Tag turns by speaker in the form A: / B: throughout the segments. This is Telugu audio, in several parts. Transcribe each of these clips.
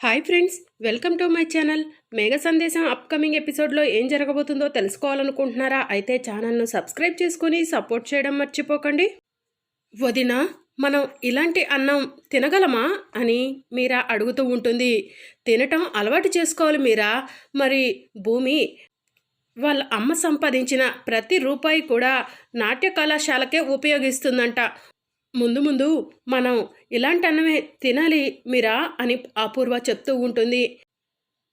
A: Hi friends welcome to my channel. Megha Sandesam upcoming ఎపిసోడ్లో ఏం జరగబోతుందో తెలుసుకోవాలనుకుంటున్నారా? అయితే ఛానల్ను సబ్స్క్రైబ్ చేసుకుని సపోర్ట్ చేయడం మర్చిపోకండి. వదిన మనం ఇలాంటి అన్నం తినగలమా అని మీరా అడుగుతూ ఉంటుంది. తినటం అలవాటు చేసుకోవాలి మీరా? మరి భూమి వాళ్ళ అమ్మ సంపాదించిన ప్రతి రూపాయి కూడా నాట్య కళాశాలకే ఉపయోగిస్తుందంట. ముందు ముందు మనం ఇలాంటి అన్నమే తినాలి మీరా అని అపూర్వ చెప్తూ ఉంటుంది.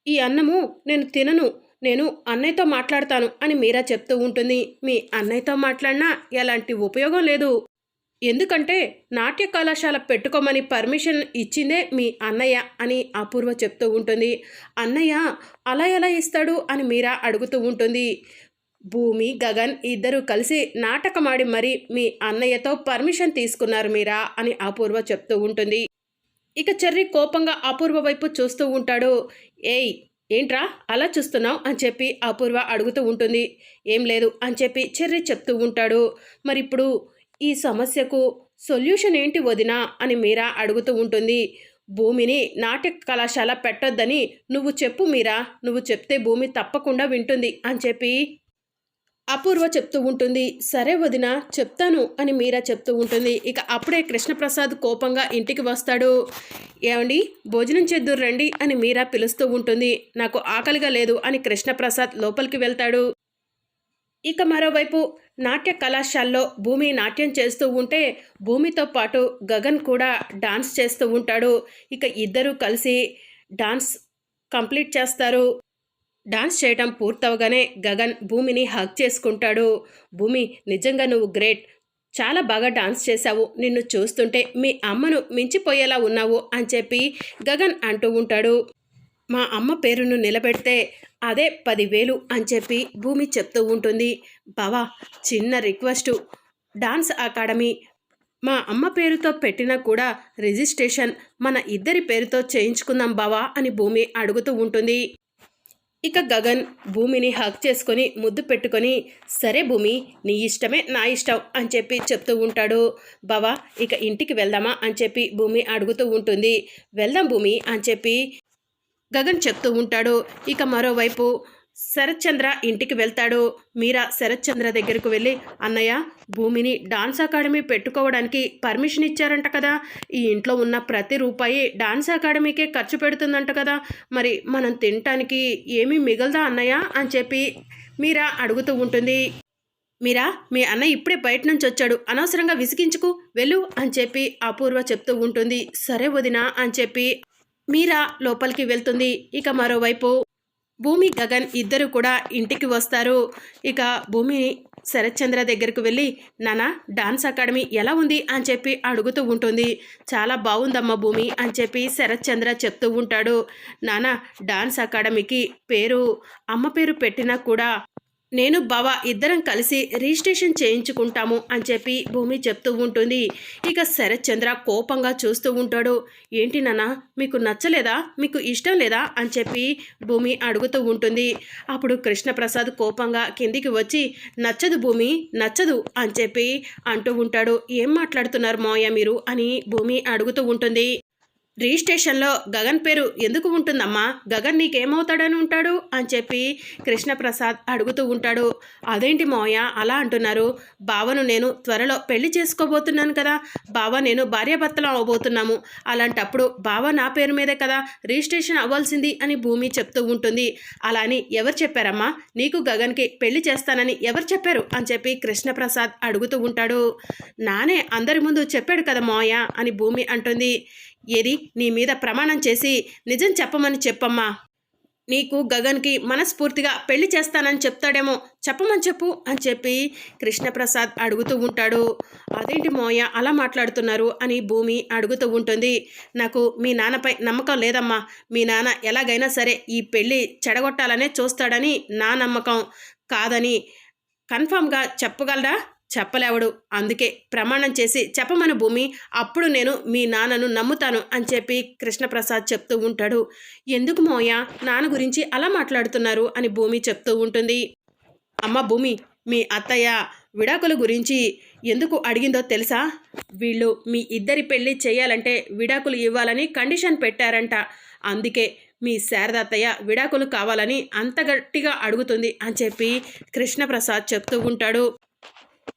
A: ఈ అన్నము నేను తినను నేను అన్నయ్యతో మాట్లాడతాను అని మీరా చెప్తూ ఉంటుంది. మీ అన్నయ్యతో మాట్లాడినా ఎలాంటి ఉపయోగం లేదు. ఎందుకంటే నాట్య కళాశాల పెట్టుకోమని పర్మిషన్ ఇచ్చిందే మీ అన్నయ్య అని అపూర్వ చెప్తూ ఉంటుంది. అన్నయ్య అలా ఎలా ఇస్తాడు అని మీరా అడుగుతూ ఉంటుంది. భూమి గగన్ ఇద్దరు కలిసి నాటకమాడి మరి మీ అన్నయ్యతో పర్మిషన్ తీసుకున్నారు మీరా అని అపూర్వ చెప్తూ ఉంటుంది. ఇక చెర్రి కోపంగా అపూర్వ వైపు చూస్తూ ఉంటాడు. ఏయ్ ఏంట్రా అలా చూస్తున్నావు అని చెప్పి అపూర్వ అడుగుతూ ఉంటుంది. ఏం లేదు అని చెప్పి చెర్రి చెప్తూ ఉంటాడు. మరి ఇప్పుడు ఈ సమస్యకు సొల్యూషన్ ఏంటి వదినా అని మీరా అడుగుతూ ఉంటుంది. భూమిని నాట్య కళాశాల పెట్టొద్దని నువ్వు చెప్పు మీరా నువ్వు చెప్తే భూమి తప్పకుండా వింటుంది అని చెప్పి అపూర్వ చెప్తూ ఉంటుంది సరే వదిన చెప్తాను అని మీరా చెప్తూ ఉంటుంది. ఇక అప్పుడే కృష్ణప్రసాద్ కోపంగా ఇంటికి వస్తాడు. ఏమండి భోజనం చేద్దురు రండి అని మీరా పిలుస్తూ ఉంటుంది. నాకు ఆకలిగా లేదు అని కృష్ణప్రసాద్ లోపలికి వెళ్తాడు. ఇక మరోవైపు నాట్య కళాశాలలో భూమి నాట్యం చేస్తూ ఉంటే భూమితో పాటు గగన్ కూడా డాన్స్ చేస్తూ ఉంటాడు. ఇక ఇద్దరూ కలిసి డాన్స్ కంప్లీట్ చేస్తారు. డాన్స్ చేయటం పూర్తవగానే గగన్ భూమిని హగ్ చేసుకుంటాడు. భూమి నిజంగా నువ్వు గ్రేట్. చాలా బాగా డాన్స్ చేశావు. నిన్ను చూస్తుంటే మీ అమ్మను మించిపోయేలా ఉన్నావు అని చెప్పి గగన్ అంటూ ఉంటాడు. మా అమ్మ పేరును నిలబెడితే అదే పదివేలు అని చెప్పి భూమి చెప్తూ ఉంటుంది. బావా చిన్న రిక్వెస్టు. డాన్స్ అకాడమీ మా అమ్మ పేరుతో పెట్టినా కూడా రిజిస్ట్రేషన్ మన ఇద్దరి పేరుతో చేయించుకుందాం బావా అని భూమి అడుగుతూ ఉంటుంది. ఇక గగన్ భూమిని హక్ చేసుకొని ముద్దు పెట్టుకొని సరే భూమి నీ ఇష్టమే నా ఇష్టం అని చెప్పి చెప్తూ ఉంటాడు. బావా ఇక ఇంటికి వెళ్దామా అని చెప్పి భూమి అడుగుతూ ఉంటుంది. వెళ్దాం భూమి అని చెప్పి గగన్ చెప్తూ ఉంటాడు. ఇక మరోవైపు శరత్చంద్ర ఇంటికి వెళ్తాడు. మీరా శరత్చంద్ర దగ్గరకు వెళ్ళి అన్నయ్య భూమిని డాన్స్ అకాడమీ పెట్టుకోవడానికి పర్మిషన్ ఇచ్చారంట కదా. ఈ ఇంట్లో ఉన్న ప్రతి రూపాయి డాన్స్ అకాడమీకే ఖర్చు పెడుతుందంట కదా. మరి మనం తినటానికి ఏమీ మిగలదా అన్నయ్య? అని చెప్పి మీరా అడుగుతూ ఉంటుంది. మీరా మీ అన్న ఇప్పుడే బయట నుంచి వచ్చాడు. అనవసరంగా విసిగించుకు వెళ్ళు అని చెప్పి అపూర్వ చెప్తూ ఉంటుంది. సరే వదినా అని చెప్పి మీరా లోపలికి వెళ్తుంది. ఇక మరోవైపు భూమి గగన్ ఇద్దరు కూడా ఇంటికి వస్తారు. ఇక భూమి శరత్చంద్ర దగ్గరకు వెళ్ళి నానా డాన్స్ అకాడమీ ఎలా ఉంది? అని చెప్పి అడుగుతూ ఉంటుంది. చాలా బాగుందమ్మా భూమి అని చెప్పి శరత్చంద్ర చెప్తూ ఉంటాడు. నానా డాన్స్ అకాడమీకి పేరు అమ్మ పేరు పెట్టినా కూడా నేను బావ ఇద్దరం కలిసి రిజిస్ట్రేషన్ చేయించుకుంటాము అని చెప్పి భూమి చెప్తూ ఉంటుంది. ఇక శరత్చంద్ర కోపంగా చూస్తూ ఉంటాడు. ఏంటి నాన్న మీకు నచ్చలేదా? మీకు ఇష్టం లేదా? అని చెప్పి భూమి అడుగుతూ ఉంటుంది. అప్పుడు కృష్ణప్రసాద్ కోపంగా కిందికి వచ్చి నచ్చదు భూమి నచ్చదు అని చెప్పి అంటూ ఉంటాడు. ఏం మాట్లాడుతున్నారు మోయ మీరు? అని భూమి అడుగుతూ ఉంటుంది. రిజిస్ట్రేషన్లో గగన్ పేరు ఎందుకు ఉంటుందమ్మా? గగన్ నీకేమవుతాడని ఉంటాడు? అని చెప్పి కృష్ణప్రసాద్ అడుగుతూ ఉంటాడు. అదేంటి మోయ అలా అంటున్నారు. బావను నేను త్వరలో పెళ్ళి చేసుకోబోతున్నాను కదా. బావ నేను భార్యాభర్తలు అవ్వబోతున్నాము అలాంటప్పుడు బావ నా పేరు మీదే కదా. రిజిస్ట్రేషన్ అవ్వాల్సింది అని భూమి చెప్తూ ఉంటుంది. అలా అని ఎవరు చెప్పారమ్మా? నీకు గగన్కి పెళ్ళి చేస్తానని ఎవరు చెప్పారు? అని చెప్పి కృష్ణప్రసాద్ అడుగుతూ ఉంటాడు. నానే అందరి ముందు చెప్పాడు కదా మోయ అని భూమి అంటుంది. ఏది? నీ మీద ప్రమాణం చేసి నిజం చెప్పమని చెప్పమ్మా. నీకు గగన్కి మనస్ఫూర్తిగా పెళ్ళి చేస్తానని చెప్తాడేమో చెప్పమని చెప్పు అని చెప్పి కృష్ణప్రసాద్ అడుగుతూ ఉంటాడు. అదేంటి మోయ అలా మాట్లాడుతున్నారు అని భూమి అడుగుతూ ఉంటుంది. నాకు మీ నాన్నపై నమ్మకం లేదమ్మా. మీ నాన్న ఎలాగైనా సరే ఈ పెళ్ళి చెడగొట్టాలనే చూస్తాడని నా నమ్మకం కాదని కన్ఫామ్గా చెప్పగలరా? చెప్పలేవడు. అందుకే ప్రమాణం చేసి చెప్పమను భూమి అప్పుడు నేను మీ నాన్నను నమ్ముతాను అని చెప్పి కృష్ణప్రసాద్ చెప్తూ ఉంటాడు. ఎందుకు మోయ? నాన్న గురించి అలా మాట్లాడుతున్నారు అని భూమి చెప్తూ ఉంటుంది. అమ్మ భూమి మీ అత్తయ్య విడాకుల గురించి ఎందుకు అడిగిందో తెలుసా? వీళ్ళు మీ ఇద్దరి పెళ్ళి చేయాలంటే విడాకులు ఇవ్వాలని కండిషన్ పెట్టారంట. అందుకే మీ శారదాతయ్య విడాకులు కావాలని అంత గట్టిగా అడుగుతుంది అని చెప్పి కృష్ణప్రసాద్ చెప్తూ ఉంటాడు.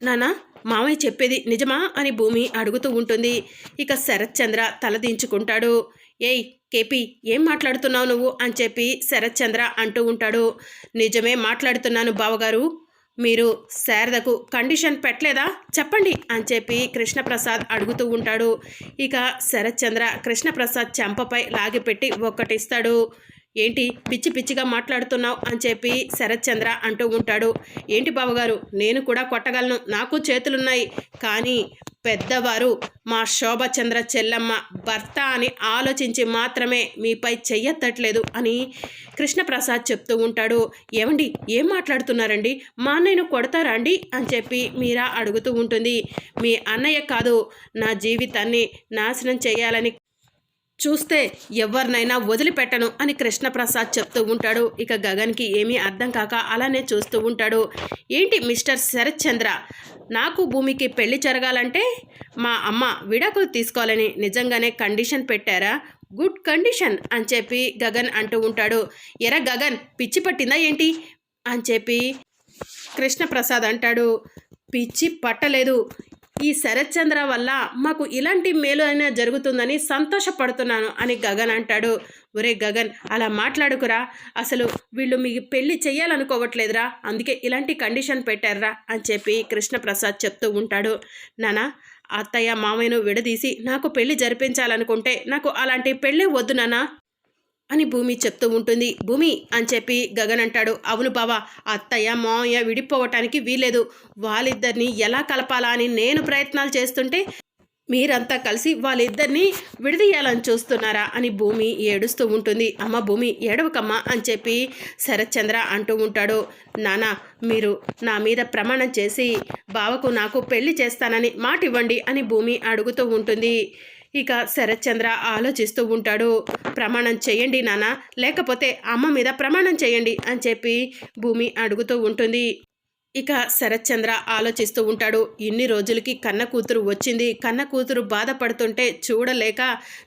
A: నానా మామయ్య చెప్పేది నిజమా అని భూమి అడుగుతూ ఉంటుంది. ఇక శరత్ చంద్ర తలదించుకుంటాడు ఏయ్ కేపీ ఏం మాట్లాడుతున్నావు నువ్వు? అని చెప్పి శరత్ చంద్ర అంటూ ఉంటాడు. నిజమే మాట్లాడుతున్నాను బావగారు. మీరు శారదకు కండిషన్ పెట్టలేదా? చెప్పండి అని చెప్పి కృష్ణప్రసాద్ అడుగుతూ ఉంటాడు. ఇక శరత్చంద్ర కృష్ణప్రసాద్ చెంపపై లాగిపెట్టి ఒక్కటిస్తాడు. ఏంటి పిచ్చి పిచ్చిగా మాట్లాడుతున్నావు అని చెప్పి శరత్చంద్ర అంటూ ఉంటాడు. ఏంటి బావగారు నేను కూడా కొట్టగలను. నాకు చేతులున్నాయి. కానీ పెద్దవారు మా శోభచంద్ర చెల్లమ్మ భర్త అని ఆలోచించి మాత్రమే మీపై చెయ్యెత్తట్లేదు అని కృష్ణప్రసాద్ చెప్తూ ఉంటాడు. ఏమండి ఏం మాట్లాడుతున్నారండి? మా అన్నయ్యను కొడతారా అండి? అని చెప్పి మీరా అడుగుతూ ఉంటుంది. మీ అన్నయ్య కాదు నా జీవితాన్ని నాశనం చేయాలని చూస్తే ఎవరినైనా వదిలిపెట్టను అని కృష్ణప్రసాద్ చెప్తూ ఉంటాడు. ఇక గగన్కి ఏమీ అర్థం కాక అలానే చూస్తూ ఉంటాడు. ఏంటి మిస్టర్ శరత్ చంద్ర నాకు భూమికి పెళ్ళి జరగాలంటే మా అమ్మ విడాకులు తీసుకోవాలని నిజంగానే కండిషన్ పెట్టారా? గుడ్ కండిషన్ అని చెప్పి గగన్ అంటూ ఉంటాడు. ఎరా గగన్ పిచ్చి పట్టిందా ఏంటి? అని చెప్పి కృష్ణప్రసాద్ అంటాడు. పిచ్చి పట్టలేదు. ఈ శరత్చంద్ర వల్ల మాకు ఇలాంటి మేలు అయినా జరుగుతుందని సంతోషపడుతున్నాను అని గగన్ అంటాడు. ఒరే గగన్ అలా మాట్లాడుకురా. అసలు వీళ్ళు మీ పెళ్ళి చెయ్యాలనుకోవట్లేదురా. అందుకే ఇలాంటి కండిషన్ పెట్టారా అని చెప్పి కృష్ణప్రసాద్ చెప్తూ ఉంటాడు. నానా అత్తయ్య మామయ్యను విడదీసి నాకు పెళ్ళి జరిపించాలనుకుంటే నాకు అలాంటి పెళ్ళి వద్దు నానా. అని భూమి చెప్తూ ఉంటుంది. భూమి అని చెప్పి గగన్ అంటాడు. అవును బావా అత్తయ్య మావయ్య విడిపోవటానికి వీలేదు వాళ్ళిద్దరిని ఎలా కలపాలా అని నేను ప్రయత్నాలు చేస్తుంటే మీరంతా కలిసి వాళ్ళిద్దరిని విడదీయాలని చూస్తున్నారా అని భూమి ఏడుస్తూ ఉంటుంది. అమ్మ భూమి ఏడవకమ్మ అని చెప్పి శరత్చంద్ర అంటూ ఉంటాడు. నానా మీరు నా మీద ప్రమాణం చేసి బావకు నాకు పెళ్ళి చేస్తానని మాట ఇవ్వండి అని భూమి అడుగుతూ ఉంటుంది. ఇక శరత్చంద్ర ఆలోచిస్తూ ఉంటాడు. ప్రమాణం చేయండి నాన్న. లేకపోతే అమ్మ మీద ప్రమాణం చేయండి అని చెప్పి భూమి అడుగుతూ ఉంటుంది. ఇక శరత్చంద్ర ఆలోచిస్తూ ఉంటాడు. ఇన్ని రోజులకి కన్న కూతురు వచ్చింది. కన్న కూతురు బాధపడుతుంటే చూడలేక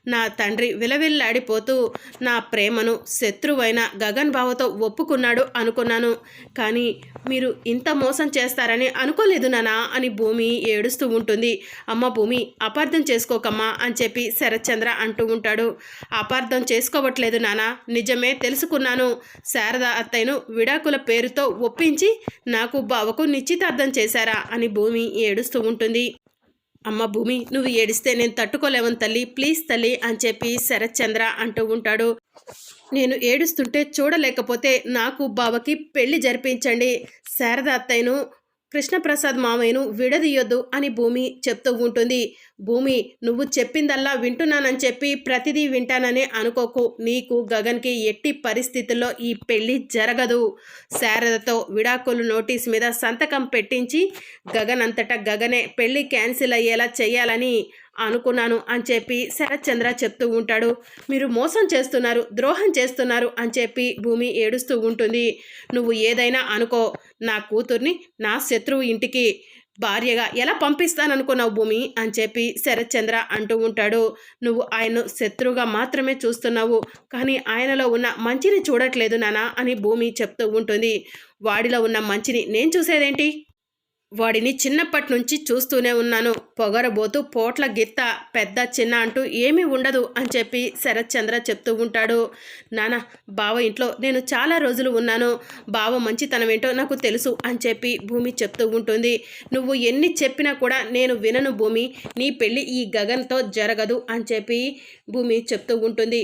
A: నా తండ్రి విలవిల్లాడిపోతూ నా ప్రేమను శత్రువైన గగన్ బావతో ఒప్పుకున్నాడు అనుకున్నాను. కానీ మీరు ఇంత మోసం చేస్తారని అనుకోలేదు నానా అని భూమి ఏడుస్తూ ఉంటుంది. అమ్మ భూమి అపార్థం చేసుకోకమ్మా అని చెప్పి శరత్చంద్ర అంటూ ఉంటాడు. అపార్థం చేసుకోవట్లేదు నానా. నిజమే తెలుసుకున్నాను. శారద అత్తయ్యను విడాకుల పేరుతో ఒప్పించి నాకు బావకు నిశ్చితార్థం చేశారా అని భూమి ఏడుస్తూ ఉంటుంది. అమ్మ భూమి నువ్వు ఏడిస్తే నేను తట్టుకోలేవని తల్లి ప్లీజ్ తల్లి అని చెప్పి శరత్చంద్ర అంటూ ఉంటాడు. నేను ఏడుస్తుంటే చూడలేకపోతే నాకు బావకి పెళ్ళి జరిపించండి. శారద అత్తయ్యను కృష్ణప్రసాద్ మామయ్యను విడదీయొద్దు అని భూమి చెప్తూ ఉంటుంది. భూమి నువ్వు చెప్పిందల్లా వింటున్నానని చెప్పి ప్రతిదీ వింటానని అనుకోకు. నీకు గగన్కి ఎట్టి పరిస్థితుల్లో ఈ పెళ్ళి జరగదు. శారదతో విడాకులు నోటీస్ మీద సంతకం పెట్టించి గగన్ అంతటా గగనే పెళ్ళి క్యాన్సిల్ అయ్యేలా చేయాలని అనుకున్నాను అని చెప్పి శరత్చంద్ర చెప్తూ ఉంటాడు. మీరు మోసం చేస్తున్నారు ద్రోహం చేస్తున్నారు అని చెప్పి భూమి ఏడుస్తూ ఉంటుంది. నువ్వు ఏదైనా అనుకో నా కూతుర్ని నా శత్రువు ఇంటికి భార్యగా ఎలా పంపిస్తాననుకున్నావు భూమి అని చెప్పి శరత్చంద్ర అంటూ ఉంటాడు. నువ్వు ఆయన్ను శత్రువుగా మాత్రమే చూస్తున్నావు కానీ ఆయనలో ఉన్న మంచిని చూడట్లేదు నానా అని భూమి చెప్తూ ఉంటుంది. వాడిలో ఉన్న మంచిని నేను చూసేదేంటి? వాడిని చిన్నప్పటి నుంచి చూస్తూనే ఉన్నాను. పొగరబోతూ పోట్ల గిత్త పెద్ద చిన్న అంటూ ఏమీ ఉండదు అని చెప్పి శరత్చంద్ర చెప్తూ ఉంటాడు. నాన్న బావ ఇంట్లో నేను చాలా రోజులు ఉన్నాను. బావ మంచితనం ఏంటో నాకు తెలుసు అని చెప్పి భూమి చెప్తూ ఉంటుంది. నువ్వు ఎన్ని చెప్పినా కూడా నేను వినను భూమి. నీ పెళ్ళి ఈ గగన్తో జరగదు అని చెప్పి భూమి చెప్తూ ఉంటుంది.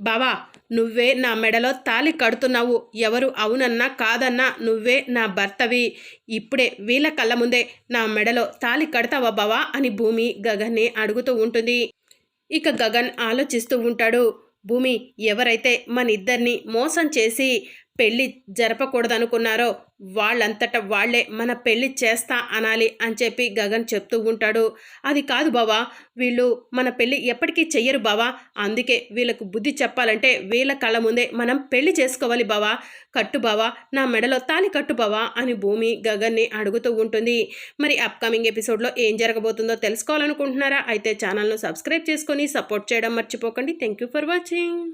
A: బావా నువ్వే నా మెడలో తాలి కడుతున్నావు. ఎవరు అవునన్నా కాదన్నా నువ్వే నా భర్తవి. ఇప్పుడే వీళ్ళ కళ్ళ ముందే నా మెడలో తాలి కడతావా బావా అని భూమి గగన్ని అడుగుతూ ఉంటుంది. ఇక గగన్ ఆలోచిస్తూ ఉంటాడు. భూమి ఎవరైతే మన ఇద్దరిని మోసం చేసి పెళ్ళి జరపకూడదనుకున్నారో వాళ్ళంతట వాళ్ళే మన పెళ్ళి చేస్తా అనాలి అని చెప్పి గగన్ చెప్తూ ఉంటాడు. అది కాదు బావా వీళ్ళు మన పెళ్ళి ఎప్పటికీ చెయ్యరు బావా. అందుకే వీళ్ళకు బుద్ధి చెప్పాలంటే వీళ్ళ కళ్ళ ముందే మనం పెళ్ళి చేసుకోవాలి బావా. కట్టు బావా నా మెడలో తాలి కట్టు బావా అని భూమి గగన్ని అడుగుతూ ఉంటుంది. మరి అప్కమింగ్ ఎపిసోడ్లో ఏం జరగబోతుందో తెలుసుకోవాలనుకుంటున్నారా? అయితే ఛానల్ను సబ్స్క్రైబ్ చేసుకొని సపోర్ట్ చేయడం మర్చిపోకండి. Thank you for watching